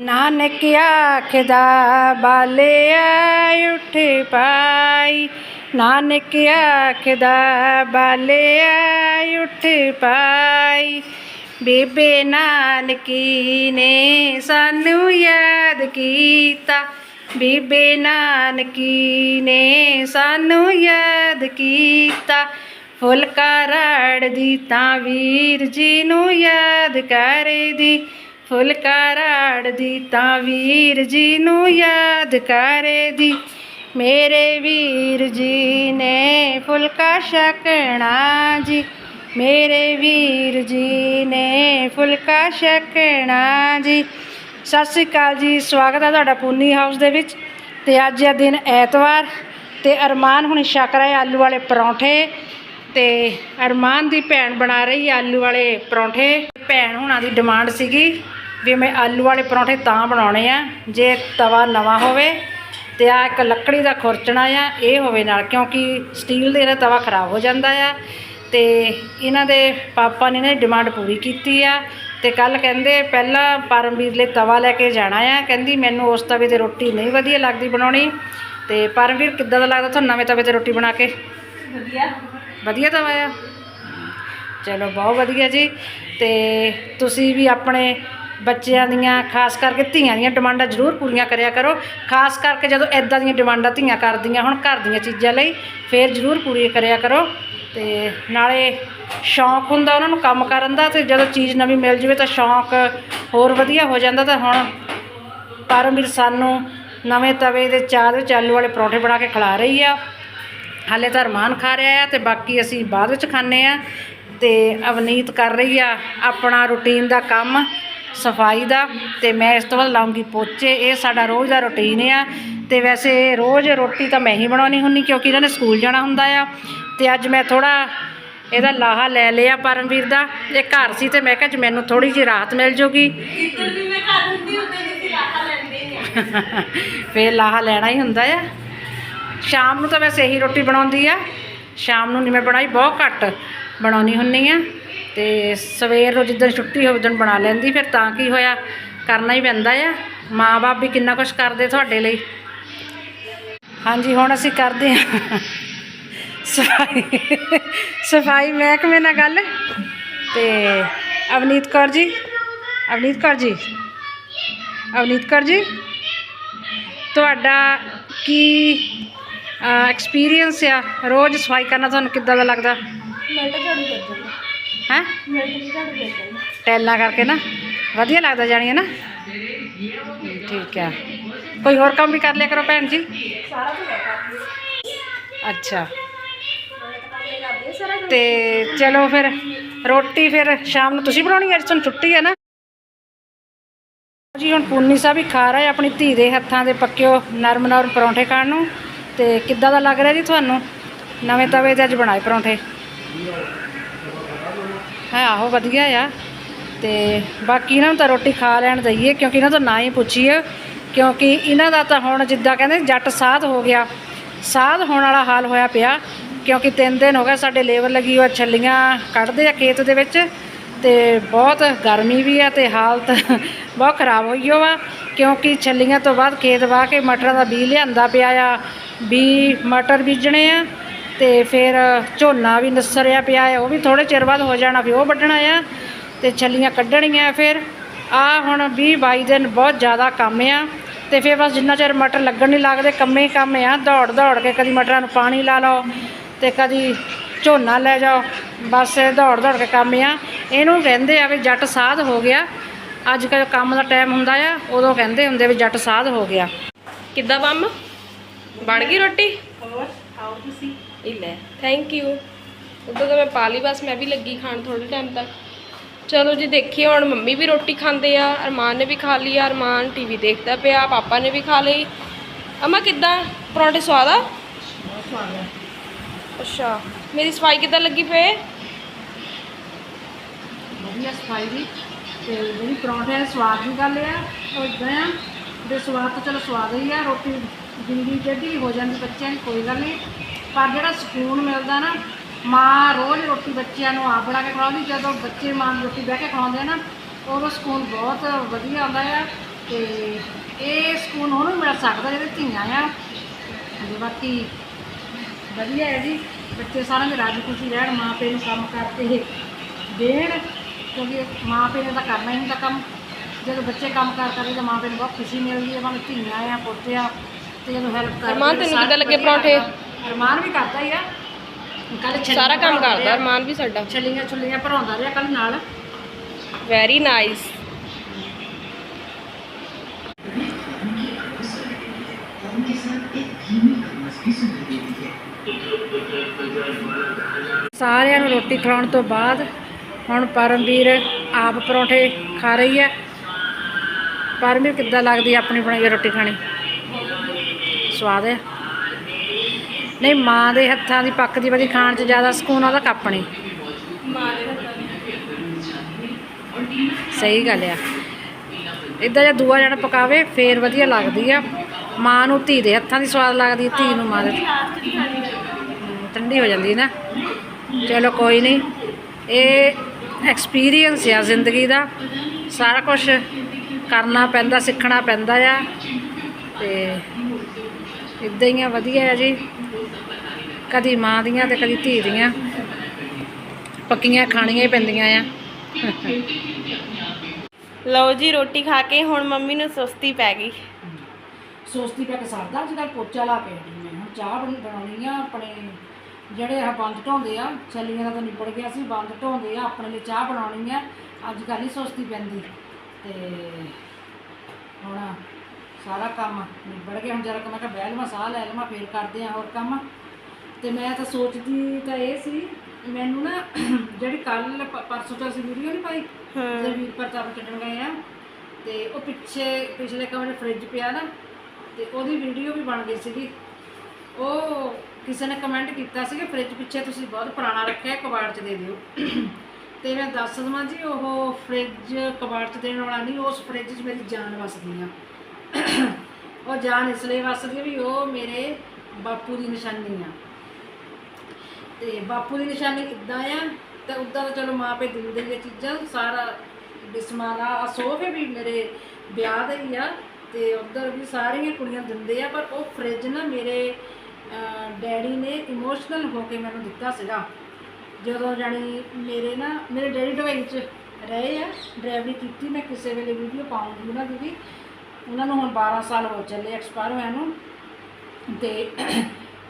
ਨਾਨਕ ਆਖਦਾ ਬਾਲਿਆ ਉੱਠ ਪਾਈ। ਨਾਨਕ ਆਖਦਾ ਬਾਲਿਆ ਉੱਠ ਪਾਈ। ਬੇਬੇ ਨਾਨਕੀ ਨੇ ਸਾਨੂੰ ਯਾਦ ਕੀਤਾ। ਬੀਬੇ ਨਾਨਕੀ ਨੇ ਸਾਨੂੰ ਯਾਦ ਕੀਤਾ। ਫੁਲਕਾ ਰੜਦੀ ਤਾਂ ਵੀਰ ਜੀ ਨੂੰ ਯਾਦ ਕਰਦੀ। ਫੁਲਕਾ ਰੜਦੀ ਤਾਂ ਵੀਰ ਜੀ ਨੂੰ ਯਾਦ ਕਰੇ ਦੀ। ਮੇਰੇ ਵੀਰ ਜੀ ਨੇ ਫੁਲਕਾ ਛਕਣਾ ਜੀ। ਮੇਰੇ ਵੀਰ ਜੀ ਨੇ ਫੁਲਕਾ ਛਕਣਾ ਜੀ। ਸਤਿ ਸ਼੍ਰੀ ਅਕਾਲ ਜੀ, ਸਵਾਗਤ ਹੈ ਤੁਹਾਡਾ ਪੂਨੀ ਹਾਊਸ ਦੇ ਵਿੱਚ। ਤੇ ਅੱਜ ਹੈ ਦਿਨ ਐਤਵਾਰ ਤੇ ਅਰਮਾਨ ਹੁਣ ਛਕ ਰਿਹਾ ਆਲੂ ਵਾਲੇ ਪਰੌਂਠੇ। ਤੇ ਅਰਮਾਨ ਦੀ ਭੈਣ ਬਣਾ ਰਹੀ ਆਲੂ ਵਾਲੇ ਪਰੌਂਠੇ। ਭੈਣ ਹੁਣਾਂ ਦੀ ਡਿਮਾਂਡ ਸੀਗੀ ਵੀ ਮੈਂ ਆਲੂ ਵਾਲੇ ਪਰੌਂਠੇ ਤਾਂ ਬਣਾਉਣੇ ਆ। ਜੇ ਤਵਾ ਨਵਾਂ ਹੋਵੇ ਤੇ ਆ ਇੱਕ ਲੱਕੜੀ ਦਾ ਖੁਰਚਣਾ ਆ ਇਹ ਹੋਵੇ ਨਾਲ ਕਿਉਂਕਿ ਸਟੀਲ ਦੇ ਨਾਲ ਤਵਾ ਖਰਾਬ ਹੋ ਜਾਂਦਾ ਆ। ਤੇ ਇਹਨਾਂ ਦੇ ਪਾਪਾ ਨੇ ਨੇ ਡਿਮਾਂਡ ਪੂਰੀ ਕੀਤੀ ਆ ਤੇ ਕੱਲ ਕਹਿੰਦੇ ਪਹਿਲਾਂ ਪਰਮਵੀਰ ਲਈ ਤਵਾ ਲੈ ਕੇ ਜਾਣਾ ਆ। ਕਹਿੰਦੀ ਮੈਨੂੰ ਉਸ ਤਵੇ ਤੇ ਰੋਟੀ ਨਹੀਂ ਵਧੀਆ ਲੱਗਦੀ ਬਣਾਉਣੀ। ਤੇ ਪਰਮਵੀਰ ਕਿੱਦਾਂ ਦਾ ਲੱਗਦਾ ਤੁਹਾਨੂੰ ਨਵੇਂ ਤਵੇ ਤੇ ਰੋਟੀ ਬਣਾ ਕੇ? ਵਧੀਆ। ਵਧੀਆ ਤਵਾ ਆ? ਚਲੋ ਬਹੁਤ ਵਧੀਆ ਜੀ। ਤੇ ਤੁਸੀਂ ਵੀ ਆਪਣੇ ਬੱਚਿਆਂ ਦੀਆਂ, ਖਾਸ ਕਰਕੇ ਧੀਆਂ ਦੀਆਂ ਡਿਮਾਂਡਾਂ ਜ਼ਰੂਰ ਪੂਰੀਆਂ ਕਰਿਆ ਕਰੋ। ਖਾਸ ਕਰਕੇ ਜਦੋਂ ਐਦਾਂ ਦੀਆਂ ਡਿਮਾਂਡਾਂ ਧੀਆਂ ਕਰਦੀਆਂ ਹੁਣ, ਘਰ ਦੀਆਂ ਚੀਜ਼ਾਂ ਲਈ, ਫੇਰ ਜ਼ਰੂਰ ਪੂਰੀ ਕਰਿਆ ਕਰੋ। ਤੇ ਨਾਲੇ ਸ਼ੌਂਕ ਹੁੰਦਾ ਉਹਨਾਂ ਨੂੰ ਕੰਮ ਕਰਨ ਦਾ, ਤੇ ਜਦੋਂ ਚੀਜ਼ ਨਵੀਂ ਮਿਲ ਜਵੇ ਤਾਂ ਸ਼ੌਂਕ ਹੋਰ ਵਧੀਆ ਹੋ ਜਾਂਦਾ। ਤਾਂ ਹੁਣ ਪਰਮਵੀਰ ਸਾਨੂੰ ਨਵੇਂ ਤਵੇ ਦੇ ਚਾਹ ਦੇ ਵਿੱਚ ਆਲੂ ਵਾਲੇ ਪਰੌਂਠੇ ਬਣਾ ਕੇ ਖਿਲਾ ਰਹੀ ਆ। ਹਾਲੇ ਤਾਂ ਅਰਮਾਨ ਖਾ ਰਿਹਾ ਆ ਤੇ ਬਾਕੀ ਅਸੀਂ ਬਾਅਦ ਵਿੱਚ ਖਾਣੇ ਆ। ਤੇ ਅਵਨੀਤ ਕਰ ਰਹੀ ਆ ਆਪਣਾ ਰੁਟੀਨ ਦਾ ਕੰਮ। ਸਫ਼ਾਈ ਦਾ ਤੇ ਮੈਂ ਇਸ ਤੋਂ ਬਾਅਦ ਲਾਉਂਗੀ ਪੋਚੇ। ਇਹ ਸਾਡਾ ਰੋਜ਼ ਦਾ ਰੁਟੀਨ ਆ ਤੇ ਵੈਸੇ ਰੋਜ਼ ਰੋਟੀ ਤਾਂ ਮੈਂ ਹੀ ਬਣਾਉਣੀ ਹੁੰਨੀ ਕਿਉਂਕਿ ਇਹਨਾਂ ਨੇ ਸਕੂਲ ਜਾਣਾ ਹੁੰਦਾ ਆ। ਤੇ ਅੱਜ ਮੈਂ ਥੋੜਾ ਇਹਦਾ ਲਾਹਾ ਲੈ ਲਿਆ ਪਰਮਵੀਰ ਦਾ। ਇਹ ਘਰ ਸੀ ਤੇ ਮੈਂ ਕਿਹਾ ਅੱਜ ਮੈਨੂੰ ਥੋੜੀ ਜਿਹੀ ਰਾਹਤ ਮਿਲ ਜੂਗੀ। ਫੇਰ ਲਾਹਾ ਲੈਣਾ ਹੀ ਹੁੰਦਾ ਆ। ਸ਼ਾਮ ਨੂੰ ਤਾਂ ਵੈਸੇ ਇਹੀ ਰੋਟੀ ਬਣਾਉਂਦੀ ਆ। ਸ਼ਾਮ ਨੂੰ ਨਹੀਂ ਮੈਂ ਬਣਾਈ ਬਹੁਤ ਘੱਟ ਬਣਾਉਣੀ ਹੁੰਨੀ ਆ। ਤੇ ਸਵੇਰ ਨੂੰ ਜਿੱਦਣ ਛੁੱਟੀ ਹੋਵੇ ਉਦੋਂ ਬਣਾ ਲੈਂਦੀ, ਫਿਰ ਤਾਂ ਕੀ ਹੋਇਆ? ਕਰਨਾ ਹੀ ਪੈਂਦਾ ਆ। ਮਾਂ-ਬਾਪ ਵੀ ਕਿੰਨਾ ਕੁਝ ਕਰਦੇ ਤੁਹਾਡੇ ਲਈ। ਹਾਂਜੀ, ਹੁਣ ਅਸੀਂ ਕਰਦੇ ਹਾਂ। ਸਫ਼ਾਈ ਸਫ਼ਾਈ ਮਹਿਕਮੇ ਨਾਲ ਗੱਲ। ਤੇ ਅਵਨੀਤ ਕੌਰ ਜੀ, ਅਵਨੀਤ ਕੌਰ ਜੀ, ਅਵਨੀਤ ਕੌਰ ਜੀ, ਤੁਹਾਡਾ ਕੀ ਐਕਸਪੀਰੀਅੰਸ ਆ? ਰੋਜ਼ ਸਫ਼ਾਈ ਕਰਨਾ ਤੁਹਾਨੂੰ ਕਿੱਦਾਂ ਦਾ ਲੱਗਦਾ? ਮਿੰਟ ਝਾੜੂ ਕਰ ਹੈ? ਟੈਲਾਂ ਕਰਕੇ ਨਾ। ਵਧੀਆ ਲੱਗਦਾ ਜਾਣੀ ਹੈ ਨਾ। ਠੀਕ ਆ। ਕੋਈ ਹੋਰ ਕੰਮ ਵੀ ਕਰ ਲਿਆ ਕਰੋ ਭੈਣ ਜੀ? ਅੱਛਾ। ਮੈਂ ਤੇ ਚਲੋ ਫਿਰ, ਰੋਟੀ ਫਿਰ ਸ਼ਾਮ ਨੂੰ ਤੁਸੀਂ ਬਣਾਉਣੀ ਹੈ ਅੱਜ ਤੁਹਾਨੂੰ ਛੁੱਟੀ ਹੈ ਨਾ। ਜੀ, ਹੁਣ ਪੂਨੀ ਸਾਹਿਬ ਵੀ ਖਾ ਰਹੇ ਆਪਣੀ ਧੀ ਦੇ ਹੱਥਾਂ ਦੇ ਪੱਕਿਓ ਨਰਮ ਨਰਮ ਪਰੌਂਠੇ ਖਾਣ ਨੂੰ। ਤੇ ਕਿੱਦਾਂ ਦਾ ਲੱਗ ਰਿਹਾ ਜੀ ਤੁਹਾਨੂੰ? ਨਵੇਂ ਤਵੇ ਤੇ ਅੱਜ ਬਣਾਏ ਪਰੌਂਠੇ। ਹੈ, ਆਹੋ ਵਧੀਆ ਆ। ਤੇ ਬਾਕੀ ਇਹਨਾਂ ਨੂੰ ਤਾਂ ਰੋਟੀ ਖਾ ਲੈਣ ਦਈਏ, ਕਿਉਂਕਿ ਇਹਨਾਂ ਤੋਂ ਨਾ ਹੀ ਪੁੱਛੀਏ। ਕਿਉਂਕਿ ਇਹਨਾਂ ਦਾ ਤਾਂ ਹੁਣ ਜਿੱਦਾਂ ਕਹਿੰਦੇ, ਜੱਟ ਸਾਧ ਹੋ ਗਿਆ। ਸਾਧ ਹੋਣ ਵਾਲਾ ਹਾਲ ਹੋਇਆ ਪਿਆ, ਕਿਉਂਕਿ ਤਿੰਨ ਦਿਨ ਹੋ ਗਏ ਸਾਡੇ ਲੇਬਰ ਲੱਗੀ ਹੋਈ ਛੱਲੀਆਂ ਕੱਢਦੇ ਆ ਖੇਤ ਦੇ ਵਿੱਚ। ਤੇ ਬਹੁਤ ਗਰਮੀ ਵੀ ਆ ਤੇ ਹਾਲਤ ਬਹੁਤ ਖਰਾਬ ਹੋਈ ਓ ਵਾ ਕਿਉਂਕਿ ਛੱਲੀਆਂ ਤੋਂ ਬਾਅਦ ਖੇਤ ਵਾਹ ਕੇ ਮਟਰਾਂ ਦਾ ਬੀਜ ਲਿਆਂਦਾ ਪਿਆ ਆ। ਵੀ ਮਟਰ ਬੀਜਣੇ ਆ। ਤੇ ਫਿਰ ਝੋਨਾ ਵੀ ਨਸਰਿਆ ਪਿਆ ਆ ਉਹ ਵੀ ਥੋੜੇ ਚਿਰ ਬਾਅਦ ਹੋ ਜਾਣਾ ਫਿਰ ਉਹ ਵੱਢਣਾ ਆ ਤੇ ਛੱਲੀਆਂ ਕੱਢਣੀਆਂ ਫਿਰ। ਆ ਹੁਣ 20 22 ਦਿਨ ਬਹੁਤ ਜ਼ਿਆਦਾ ਕੰਮ ਆ ਤੇ ਫਿਰ ਬਸ ਜਿੰਨਾ ਚਿਰ ਮਟਰ ਲੱਗਣ ਨਹੀਂ ਲੱਗਦੇ ਕੰਮੇ ਹੀ ਕੰਮ ਆ। ਦੌੜ ਦੌੜ ਕੇ ਕਦੀ ਮਟਰਾਂ ਨੂੰ ਪਾਣੀ ਲਾ ਲਓ ਤੇ ਕਦੀ ਝੋਨਾ ਲੈ ਜਾਓ ਬਸ ਇਹ ਦੌੜ ਦੌੜ ਕੇ ਕੰਮ ਆ। ਇਹਨੂੰ ਕਹਿੰਦੇ ਆ ਵੀ ਜੱਟ ਸਾਧ ਹੋ ਗਿਆ। ਅੱਜ ਕੱਲ੍ਹ ਕੰਮ ਦਾ ਟਾਈਮ ਹੁੰਦਾ ਆ ਉਦੋਂ ਕਹਿੰਦੇ ਹੁੰਦੇ ਵੀ ਜੱਟ ਸਾਧ ਹੋ ਗਿਆ। ਕਿੱਦਾਂ ਬੰਮ? ਬਣ ਗਈ ਰੋਟੀ? ਹੋਰ ਖਾਓ ਤੁਸੀਂ। ਇਹ ਲੈ ਥੈਂਕ ਯੂ ਉਦੋਂ ਤਾਂ ਮੈਂ ਪਾ ਲਈ ਬਸ ਮੈਂ ਵੀ ਲੱਗੀ ਖਾਣ ਥੋੜੇ ਟਾਈਮ ਤੱਕ ਚਲੋ ਜੀ ਦੇਖੀਏ ਹੁਣ ਮੰਮੀ ਵੀ ਰੋਟੀ ਖਾਂਦੇ ਆ ਅਰਮਾਨ ਨੇ ਵੀ ਖਾ ਲਈ ਆ ਅਰਮਾਨ ਟੀਵੀ ਦੇਖਦਾ ਪਿਆ ਪਾਪਾ ਨੇ ਵੀ ਖਾ ਲਈ ਅਮਾ ਕਿੱਦਾਂ ਪਰੌਂਠੇ ਸਵਾਦ ਆ ਅੱਛਾ ਮੇਰੀ ਸਫ਼ਾਈ ਕਿੱਦਾਂ ਲੱਗੀ ਪਏ ਵਧੀਆ ਸਫ਼ਾਈ ਦੀ ਤੇ ਜਿਹੜੀ ਪਰੌਂਠੇ ਸਵਾਦ ਦੀ ਗੱਲ ਆ ਉਹ ਇਦਾਂ ਆ ਦੇ ਸਵਾਦ ਤਾਂ ਚਲੋ ਸਵਾਦ ਹੀ ਆ ਰੋਟੀ ਜਿੰਦੀ ਜਿਹੜੀ ਹੋ ਜਾਂਦੀ ਬੱਚਿਆਂ ਦੀ, ਕੋਈ ਗੱਲ ਨਹੀਂ ਪਰ ਜਿਹੜਾ ਸਕੂਨ ਮਿਲਦਾ ਨਾ ਮਾਂ ਰੋਜ਼ ਰੋਟੀ ਬੱਚਿਆਂ ਨੂੰ ਆਪ ਬਣਾ ਕੇ ਖਵਾਉਂਦੀ ਜਦੋਂ ਬੱਚੇ ਮਾਂ ਨੂੰ ਰੋਟੀ ਬਹਿ ਕੇ ਖਵਾਉਂਦੇ ਆ ਨਾ ਉਦੋਂ ਸਕੂਨ ਬਹੁਤ ਵਧੀਆ ਆਉਂਦਾ ਆ ਤੇ ਇਹ ਸਕੂਨ ਉਹਨੂੰ ਮਿਲ ਸਕਦਾ ਜਿਹਦੇ ਧੀਆਂ ਆ। ਤੇ ਬਾਕੀ ਵਧੀਆ ਹੈ ਜੀ ਬੱਚੇ ਸਾਰਿਆਂ ਦੇ ਰਾਜੀ ਖੁਸ਼ੀ ਰਹਿਣ ਮਾਂ ਪਿਓ ਨੂੰ ਕੰਮ ਕਰਕੇ ਦੇਣ ਕਿਉਂਕਿ ਮਾਂ ਪਿਓ ਨੇ ਤਾਂ ਕਰਨਾ ਹੀ ਹੁੰਦਾ ਕੰਮ। ਜਦੋਂ ਬੱਚੇ ਕੰਮ ਕਾਰ ਕਰਦੇ ਤਾਂ ਮਾਂ ਪਿਓ ਨੂੰ ਬਹੁਤ ਖੁਸ਼ੀ ਮਿਲਦੀ ਹੈ ਮਨ ਧੀਆਂ ਆ ਪੁੱਤ ਆ ਤੇ ਜਦੋਂ ਹੈਲਪ ਕਰਦੇ ਅਰਮਾਨ, ਤੈਨੂੰ ਕਿੱਦਾਂ ਲੱਗੇ ਪਰੌਂਠੇ? ਅਰਮਾਨ ਵੀ ਕਰਦਾ ਹੀ ਆ। ਕੱਲ ਸਾਰਾ ਕੰਮ ਕਰਦਾ ਅਰਮਾਨ ਵੀ ਸਾਡਾ। ਛੱਲੀਆਂ ਛੁੱਲੀਆਂ ਭਰਾਉਂਦਾ ਰਿਹਾ ਕੱਲ ਨਾਲ। ਵੈਰੀ ਨਾਈਸ ਸਾਰਿਆਂ ਨੂੰ ਰੋਟੀ ਖਾਣ ਤੋਂ ਬਾਅਦ ਹੁਣ ਪਰਮਵੀਰ ਆਪ ਪਰੌਂਠੇ ਖਾ ਰਹੀ ਹੈ। ਪਰਮਵੀਰ ਕਿੱਦਾਂ ਲੱਗਦੀ ਆਪਣੀ ਬਣਾਈ ਰੋਟੀ ਖਾਣੀ? ਸਵਾਦ ਹੈ? ਨਹੀਂ, ਮਾਂ ਦੇ ਹੱਥਾਂ ਦੀ ਪੱਕਦੀ ਵਧੀ ਖਾਣ 'ਚ ਜ਼ਿਆਦਾ ਸਕੂਨ ਆਉਂਦਾ ਕੱਪਣੀ ਸਹੀ ਗੱਲ ਆ। ਇਦਾਂ ਜੇ ਦੂਆ ਜਣਾ ਪਕਾਵੇ, ਫੇਰ ਵਧੀਆ ਲੱਗਦੀ ਆ। ਮਾਂ ਨੂੰ ਧੀ ਦੇ ਹੱਥਾਂ ਦੀ ਸਵਾਦ ਲੱਗਦੀ ਧੀ ਨੂੰ ਮਾਂ ਦੇ। ਠੰਡੀ ਹੋ ਜਾਂਦੀ ਨਾ। ਚਲੋ ਕੋਈ ਨਹੀਂ, ਇਹ ਐਕਸਪੀਰੀਅੰਸ ਆ ਜ਼ਿੰਦਗੀ ਦਾ। ਸਾਰਾ ਕੁਝ ਕਰਨਾ ਪੈਂਦਾ, ਸਿੱਖਣਾ ਪੈਂਦਾ ਆ। ਤੇ ਇਦਾਂ ਹੀ ਆ, ਵਧੀਆ ਆ ਜੀ। ਕਦੀ ਮਾਂ ਦੀਆਂ ਤੇ ਕਦੀ ਧੀ ਦੀਆਂ। ਪੱਕੀਆਂ ਖਾਣੀਆਂ ਹੀ ਪੈਂਦੀਆਂ ਆ। ਲਓ ਜੀ ਰੋਟੀ ਖਾ ਕੇ ਹੁਣ ਮੰਮੀ ਨੂੰ ਸੁਸਤੀ ਪੈ ਗਈ। ਸੋਚਦੀ ਪਿਆ ਕਿ ਸਰਦਾ ਅੱਜ ਪੋਚਾ ਲਾ ਕੇ ਆਈ ਮੈਂ। ਹੁਣ ਚਾਹ ਬਣੀ ਬਣਾਉਣੀ ਆ ਆਪਣੇ ਜਿਹੜੇ ਆ ਬੰਦ ਢੋਂਦੇ ਆ ਛੱਲੀਆਂ ਦਾ ਤਾਂ ਨਿਬੜ ਗਿਆ ਸੀ ਬੰਦ ਢੋਂਦੇ ਆ ਆਪਣੇ ਲਈ ਚਾਹ ਬਣਾਉਣੀ ਆ। ਅੱਜ ਕੱਲ੍ਹ ਨਹੀਂ ਸੋਚਦੀ ਪੈਂਦੀ। ਤੇ ਹੁਣ ਸਾਰਾ ਕੰਮ ਨਿਬੜ ਗਿਆ। ਹੁਣ ਜਰਾ ਮੈਂ ਕਿਹਾ ਬਹਿ ਲਵਾਂ ਸਾਹ ਲੈ ਲਵਾਂ ਫੇਰ ਕਰਦੇ ਆ ਹੋਰ ਕੰਮ। ਤੇ ਮੈਂ ਤਾਂ ਸੋਚਦੀ ਤਾਂ ਇਹ ਸੀ ਮੈਨੂੰ ਨਾ ਜਿਹੜੀ ਕੱਲ ਪਰਸੋਂ ਤੋਂ ਅਸੀਂ ਵੀਡੀਓ ਨਹੀਂ ਪਾਈ ਜਦੋਂ ਵੀਰ ਪ੍ਰਤਾਪ ਕੱਢਣ ਗਏ ਆ ਤੇ ਉਹ ਪਿੱਛੇ ਪਿਛਲੇ ਕਮਰੇ ਫ੍ਰਿਜ ਪਿਆ ਨਾ ਤੇ ਉਹਦੀ ਵੀਡੀਓ ਵੀ ਬਣ ਗਈ ਸੀਗੀ। ਉਹ ਕਿਸੇ ਨੇ ਕਮੈਂਟ ਕੀਤਾ ਸੀ ਕਿ ਫ੍ਰਿਜ ਪਿੱਛੇ ਤੁਸੀਂ ਬਹੁਤ ਪੁਰਾਣਾ ਰੱਖਿਆ ਕਬਾੜ 'ਚ ਦੇ ਦਿਓ। ਤੇ ਮੈਂ ਦੱਸ ਦਵਾਂ ਜੀ ਉਹ ਫ੍ਰਿਜ ਕਬਾੜ 'ਚ ਦੇਣ ਵਾਲਾ ਨਹੀਂ ਉਸ ਫ੍ਰਿਜ 'ਚ ਮੇਰੀ ਜਾਨ ਵਸਦੀ ਆ। ਉਹ ਜਾਨ ਇਸ ਲਈ ਵਸਦੀ ਵੀ ਉਹ ਮੇਰੇ ਬਾਪੂ ਦੀ ਨਿਸ਼ਾਨੀ ਆ। ਤੇ ਬਾਪੂ ਦੀ ਨਿਸ਼ਾਨੀ ਕਿੱਦਾਂ ਆ? ਤੇ ਉਦਾਂ ਤਾਂ ਚਲੋ ਮਾਂ ਪੇ ਦਿੰਦੇ ਹੀ ਆ ਚੀਜ਼ਾਂ, ਸਾਰਾ ਬਿਸਮਾਲਾ ਆ ਸੋਫੇ ਵੀ ਮੇਰੇ ਵਿਆਹ ਦੇ ਹੀ ਆ ਤੇ ਉਧਰ ਵੀ ਸਾਰੀਆਂ ਕੁੜੀਆਂ ਦਿੰਦੇ ਆ, ਪਰ ਉਹ ਫ੍ਰਿਜ ਨਾ ਮੇਰੇ ਡੈਡੀ ਨੇ ਇਮੋਸ਼ਨਲ ਹੋ ਕੇ ਮੈਨੂੰ ਦਿੱਤਾ ਸੀਗਾ। ਜਦੋਂ ਜਾਣੀ ਮੇਰੇ ਨਾ, ਮੇਰੇ ਡੈਡੀ ਦੁਬਈ 'ਚ ਰਹੇ ਆ ਡਰਾਈਵਰੀ ਕੀਤੀ, ਮੈਂ ਕਿਸੇ ਵੇਲੇ ਵੀਡੀਓ ਪਾਉਂਗੀ ਉਹਨਾਂ ਦੀ ਵੀ। ਉਹਨਾਂ ਨੂੰ ਹੁਣ 12 ਸਾਲ ਹੋ ਚੱਲੇ ਐਕਸਪਾਇਰ ਹੋਇਆ ਨੂੰ। ਤੇ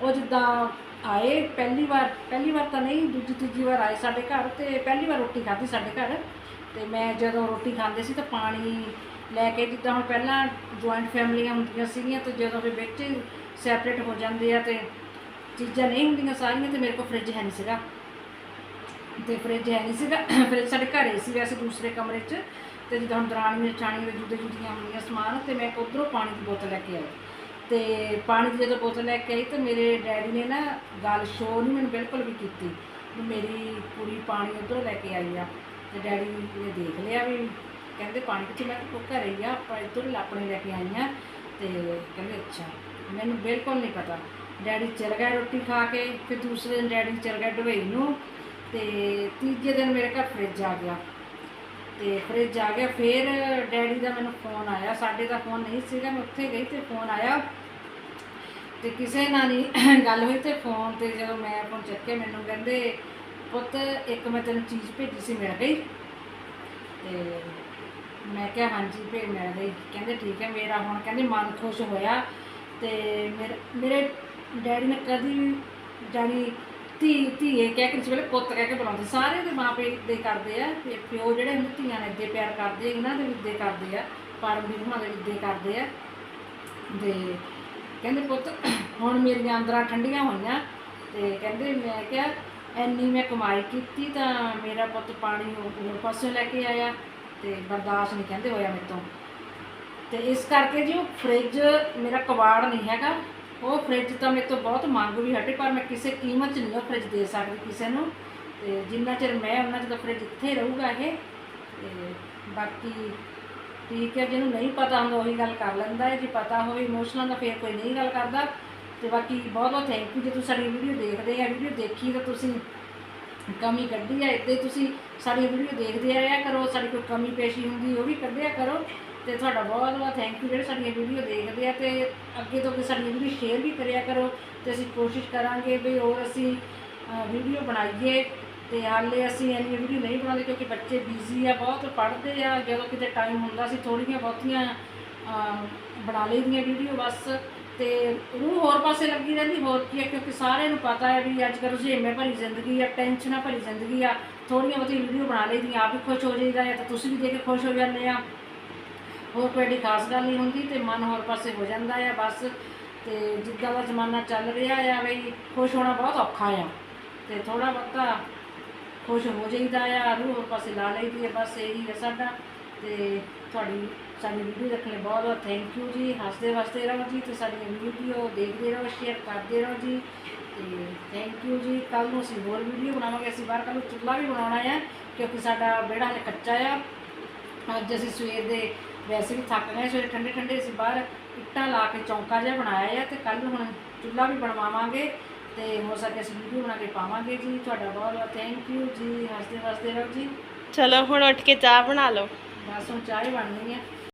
ਉਹ ਜਿੱਦਾਂ ਆਏ, ਪਹਿਲੀ ਵਾਰ ਪਹਿਲੀ ਵਾਰ ਤਾਂ ਨਹੀਂ, ਦੂਜੀ, ਤੀਜੀ ਵਾਰ ਆਏ ਸਾਡੇ ਘਰ ਤੇ ਪਹਿਲੀ ਵਾਰ ਰੋਟੀ ਖਾਧੀ ਸਾਡੇ ਘਰ। ਤੇ ਮੈਂ ਜਦੋਂ ਰੋਟੀ ਖਾਂਦੇ ਸੀ ਤਾਂ ਪਾਣੀ ਲੈ ਕੇ ਜਿੱਦਾਂ ਹੁਣ ਪਹਿਲਾਂ ਜੁਆਇੰਟ ਫੈਮਲੀਆਂ ਹੁੰਦੀਆਂ ਸੀਗੀਆਂ ਤੇ ਜਦੋਂ ਫਿਰ ਵਿੱਚ ਸੈਪਰੇਟ ਹੋ ਜਾਂਦੇ ਆ ਤੇ ਚੀਜ਼ਾਂ ਨਹੀਂ ਹੁੰਦੀਆਂ ਸਾਰੀਆਂ ਤੇ ਮੇਰੇ ਕੋਲ ਫ੍ਰਿਜ ਹੈ ਨਹੀਂ ਸੀਗਾ। ਤੇ ਫ੍ਰਿਜ ਹੈ ਨਹੀਂ ਸੀਗਾ ਫ੍ਰਿਜ ਸਾਡੇ ਘਰੇ ਸੀ ਵੈਸੇ ਦੂਸਰੇ ਕਮਰੇ 'ਚ ਤੇ ਜਿੱਦਾਂ ਹੁਣ ਚਾਣੀ ਚਾਣੀਆਂ ਜੁਦੇ ਜੁਦੀਆਂ ਹੁੰਦੀਆਂ ਸਮਾਨ ਤੇ ਮੈਂ ਉਧਰੋਂ ਪਾਣੀ ਦੀ ਬੋਤਲ ਲੈ ਕੇ ਆਈ। ਤੇ ਪਾਣੀ ਦੀ ਜਦੋਂ ਬੋਤਲ ਲੈ ਕੇ ਆਈ ਤੇ ਮੇਰੇ ਡੈਡੀ ਨੇ ਨਾ ਗੱਲ ਸ਼ੋਅ ਨਹੀਂ ਮੈਨੂੰ ਬਿਲਕੁਲ ਵੀ ਕੀਤੀ। ਵੀ ਮੇਰੀ ਕੁੜੀ ਪਾਣੀ ਉੱਧਰੋਂ ਲੈ ਕੇ ਆਈ ਆ। ਤੇ ਡੈਡੀ ਨੇ ਦੇਖ ਲਿਆ ਵੀ ਕਹਿੰਦੇ ਪਾਣੀ ਕਿੱਥੇ ਮੈਂ ਕਿਹਾ ਘਰੇ ਹੀ ਆ, ਆਪਾਂ ਇੱਧਰ ਆਪਣੇ ਲੈ ਕੇ ਆਈਆਂ। ਤੇ ਕਹਿੰਦੇ ਅੱਛਾ, ਮੈਨੂੰ ਬਿਲਕੁਲ ਨਹੀਂ ਪਤਾ। ਡੈਡੀ ਚਲ ਗਿਆ ਰੋਟੀ ਖਾ ਕੇ, ਫਿਰ ਦੂਸਰੇ ਦਿਨ ਡੈਡੀ ਚਲ ਗਿਆ ਦੁਬਈ ਨੂੰ। ਤੇ ਤੀਜੇ ਦਿਨ ਮੇਰੇ ਘਰ ਫ੍ਰਿਜ ਆ ਗਿਆ। ਤੇ ਫ੍ਰਿਜ ਆ ਗਿਆ, ਫਿਰ ਡੈਡੀ ਦਾ ਮੈਨੂੰ ਫੋਨ ਆਇਆ। ਸਾਡੇ ਦਾ ਫੋਨ ਨਹੀਂ ਸੀਗਾ, ਮੈਂ ਉੱਥੇ ਗਈ ਤੇ ਫੋਨ ਆਇਆ। ਤੇ ਕਿਸੇ ਨਾਲ ਨਹੀਂ ਗੱਲ ਹੋਈ ਤੇ ਫੋਨ ਤੇ ਜਦੋਂ ਮੈਂ ਫੋਨ ਚੱਕੇ ਮੈਨੂੰ ਕਹਿੰਦੇ, ਪੁੱਤ, ਇੱਕ ਮੈਂ ਤੈਨੂੰ ਚੀਜ਼ ਭੇਜੀ ਸੀ ਮਿਲ ਗਈ? ਤੇ ਮੈਂ ਕਿਹਾ, ਹਾਂਜੀ, ਭੇਜ ਮਿਲ ਗਈ। ਕਹਿੰਦੇ, ਠੀਕ ਹੈ, ਮੇਰਾ ਹੁਣ ਕਹਿੰਦੇ ਮਨ ਖੁਸ਼ ਹੋਇਆ ਤੇ ਮੇਰੇ ਮੇਰੇ ਡੈਡੀ ਨੇ ਕਦੀ ਵੀ ਜਾਣੀ ਧੀ, ਧੀਏ ਕਹਿ ਕੇ ਕਿਸੇ ਵੇਲੇ ਪੁੱਤ ਕਹਿ ਕੇ ਬੁਲਾਉਂਦੇ। ਸਾਰੇ ਦੇ ਮਾਪੇ ਦੇ ਕਰਦੇ ਆ ਤੇ ਪਿਓ ਜਿਹੜੇ ਹੁੰਦੇ ਧੀਆਂ ਨੇ ਅੱਗੇ ਪਿਆਰ ਕਰਦੇ ਇਹਨਾਂ ਦੇ ਵੀ ਇੱਦੇ ਕਰਦੇ ਆ ਪਰਮਵੀਰ ਹੁਣਾਂ ਦੇ ਵੀ ਕਰਦੇ ਆ। ਤੇ ਕਹਿੰਦੇ ਪੁੱਤ, ਹੁਣ ਮੇਰੀਆਂ ਅੰਦਰਾਂ ਠੰਡੀਆਂ ਹੋਈਆਂ। ਤੇ ਕਹਿੰਦੇ ਮੈਂ ਕਿਹਾ ਐਨੀ ਮੈਂ ਕਮਾਈ ਕੀਤੀ ਤਾਂ ਮੇਰਾ ਪੁੱਤ ਪਾਣੀ ਹੋਰ ਹੋਰ ਲੈ ਕੇ ਆਇਆ ਤੇ ਬਰਦਾਸ਼ਤ ਨਹੀਂ ਕਹਿੰਦੇ ਹੋਇਆ ਮੇਰੇ ਤੋਂ। ਤੇ ਇਸ ਕਰਕੇ ਜੀ ਉਹ ਫ੍ਰਿਜ ਮੇਰਾ ਕਬਾੜ ਨਹੀਂ ਹੈਗਾ। ਉਹ ਫ੍ਰਿਜ ਤਾਂ ਮੇਰੇ ਤੋਂ ਬਹੁਤ ਮੰਗ ਵੀ ਹਟੇ, ਪਰ ਮੈਂ ਕਿਸੇ ਕੀਮਤ 'ਚ ਨਹੀਂ ਉਹ ਫ੍ਰਿਜ ਦੇ ਸਕਦੀ ਕਿਸੇ ਨੂੰ। ਤੇ ਜਿੰਨਾ ਚਿਰ ਮੈਂ ਉਹਨਾਂ ਚਿਰ ਤਾਂ ਫ੍ਰਿਜ ਇੱਥੇ ਰਹੂਗਾ ਇਹ, ਤੇ ਬਾਕੀ ਠੀਕ ਹੈ, ਜਿਹਨੂੰ ਨਹੀਂ ਪਤਾ ਹੁੰਦਾ ਉਹੀ ਗੱਲ ਕਰ ਲੈਂਦਾ ਹੈ। ਜੇ ਪਤਾ ਹੋਵੇ ਇਮੋਸ਼ਨਲ ਦਾ ਫਿਰ ਕੋਈ ਨਹੀਂ ਗੱਲ ਕਰਦਾ। ਤੇ ਬਾਕੀ ਬਹੁਤ ਬਹੁਤ ਥੈਂਕ ਯੂ ਜੇ ਤੁਸੀਂ ਸਾਡੀ ਵੀਡੀਓ ਦੇਖਦੇ ਆ ਵੀਡੀਓ ਦੇਖੀ ਤਾਂ ਤੁਸੀਂ ਕਮੀ ਕੱਢੀ ਆ। ਇੱਦਾਂ ਹੀ ਤੁਸੀਂ ਸਾਡੀ ਵੀਡੀਓ ਦੇਖਦੇ ਰਿਹਾ ਕਰੋ। ਸਾਡੀ ਕੋਈ ਕਮੀ ਪੇਸ਼ੀ ਹੁੰਦੀ ਉਹ ਵੀ ਕੱਢਿਆ ਕਰੋ। ਤੇ ਤੁਹਾਡਾ ਬਹੁਤ ਬਹੁਤ ਥੈਂਕ ਯੂ ਜਿਹੜੇ ਸਾਡੀਆਂ ਵੀਡੀਓ ਦੇਖਦੇ ਆ ਤੇ ਅੱਗੇ ਤੋਂ ਕਿ ਸਾਡੀ ਵੀਡੀਓ ਸ਼ੇਅਰ ਵੀ ਕਰਿਆ ਕਰੋ। ਤੇ ਅਸੀਂ ਕੋਸ਼ਿਸ਼ ਕਰਾਂਗੇ ਵੀ ਹੋਰ ਅਸੀਂ ਵੀਡੀਓ ਬਣਾਈਏ। ਤੇ ਹਾਲੇ ਅਸੀਂ ਇੰਨੀ ਵੀਡੀਓ ਨਹੀਂ ਬਣਾਉਂਦੇ ਕਿਉਂਕਿ ਬੱਚੇ ਬਿਜ਼ੀ ਆ ਬਹੁਤ ਪੜ੍ਹਦੇ ਆ। ਜਦੋਂ ਕਿਤੇ ਟਾਈਮ ਹੁੰਦਾ ਸੀ ਥੋੜੀਆਂ ਬਹੁਤੀਆਂ ਅਹ, ਬਣਾ ਲਈਦੀਆਂ ਵੀਡੀਓ ਬਸ। ਤੇ ਰੂਹ ਹੋਰ ਪਾਸੇ ਲੱਗੀ ਰਹਿੰਦੀ ਹੋਰ ਕੀ ਹੈ ਕਿਉਂਕਿ ਸਾਰਿਆਂ ਨੂੰ ਪਤਾ ਹੈ ਵੀ ਅੱਜ ਕੱਲ੍ਹ ਰੁਝੇਵੇਂ ਭਰੀ ਜ਼ਿੰਦਗੀ ਆ ਟੈਨਸ਼ਨਾਂ ਭਰੀ ਜ਼ਿੰਦਗੀ ਆ। ਥੋੜੀਆਂ ਬਹੁਤੀਆਂ ਵੀਡੀਓ ਬਣਾ ਲਈਦੀਆਂ ਆਪ ਵੀ ਖੁਸ਼ ਹੋ ਜਾਈਦਾ ਹੈ ਤਾਂ ਤੁਸੀਂ ਵੀ ਦੇਖ ਕੇ ਖੁਸ਼ ਹੋ ਜਾਂਦੇ ਆ। ਹੋਰ ਕੋਈ ਐਡੀ ਖਾਸ ਗੱਲ ਨਹੀਂ ਹੁੰਦੀ ਤੇ ਮਨ ਹੋਰ ਪਾਸੇ ਹੋ ਜਾਂਦਾ ਆ ਬਸ। ਤੇ ਜਿੱਦਾਂ ਦਾ ਜ਼ਮਾਨਾ ਚੱਲ ਰਿਹਾ ਆ ਬਈ ਖੁਸ਼ ਹੋਣਾ ਬਹੁਤ ਔਖਾ ਆ। ਤੇ ਥੋੜਾ ਬਹੁਤਾ ਖੁਸ਼ ਹੋ ਜਾਈਦਾ ਆ, ਰੂਹ ਹੋਰ ਪਾਸੇ ਲਾ ਲਈਦੀ ਹੈ ਬਸ ਇਹੀ ਹੈ ਸਾਡਾ। ਤੇ ਤੁਹਾਡੀ, ਸਾਡੀ ਵੀਡੀਓ ਦੇਖਣ ਲਈ ਬਹੁਤ ਬਹੁਤ ਥੈਂਕ ਯੂ ਜੀ। ਹੱਸਦੇ ਵਸਦੇ ਰਹੋ ਜੀ ਤੇ ਸਾਡੀ ਵੀਡੀਓ ਦੇਖਦੇ ਰਹੋ ਸ਼ੇਅਰ ਕਰਦੇ ਰਹੋ ਜੀ। ਤੇ ਥੈਂਕ ਯੂ ਜੀ। ਕੱਲ ਨੂੰ ਅਸੀਂ ਹੋਰ ਵੀਡੀਓ ਬਣਾਵਾਂਗੇ। ਅਸੀਂ ਬਾਹਰ ਕੱਲ ਨੂੰ ਚੁੱਲ੍ਹਾ ਵੀ ਬਣਾਉਣਾ ਆ, ਕਿਉਂਕਿ ਸਾਡਾ ਵਿਹੜਾ ਹਲੇ ਕੱਚਾ ਆ। ਅੱਜ ਅਸੀਂ ਸਵੇਰ ਦੇ ਵੈਸੇ ਵੀ ਥੱਕ ਗਏ, ਸਵੇਰੇ ਠੰਡੇ ਠੰਡੇ ਅਸੀਂ ਬਾਹਰ ਇੱਟਾਂ ਲਾ ਕੇ ਚੌਂਕਾ ਜਿਹਾ ਬਣਾਇਆ ਆ ਤੇ ਕੱਲ ਨੂੰ ਹੁਣ ਚੁੱਲ੍ਹਾ ਵੀ ਬਣਵਾਵਾਂਗੇ। ਤੇ ਹੋ ਸਕੇ ਅਸੀਂ ਵੀਡੀਓ ਬਣਾ ਕੇ ਪਾਵਾਂਗੇ ਜੀ। ਤੁਹਾਡਾ ਬਹੁਤ ਬਹੁਤ ਥੈਂਕ ਯੂ ਜੀ। ਹੱਸਦੇ ਵਸਦੇ ਰਹੋ ਜੀ। ਚਲੋ ਹੁਣ ਉੱਠ ਕੇ ਚਾਹ ਬਣਾ ਲਓ। ਬਸ ਹੁਣ ਚਾਹ ਹੀ ਬਣਨੀ ਹੈ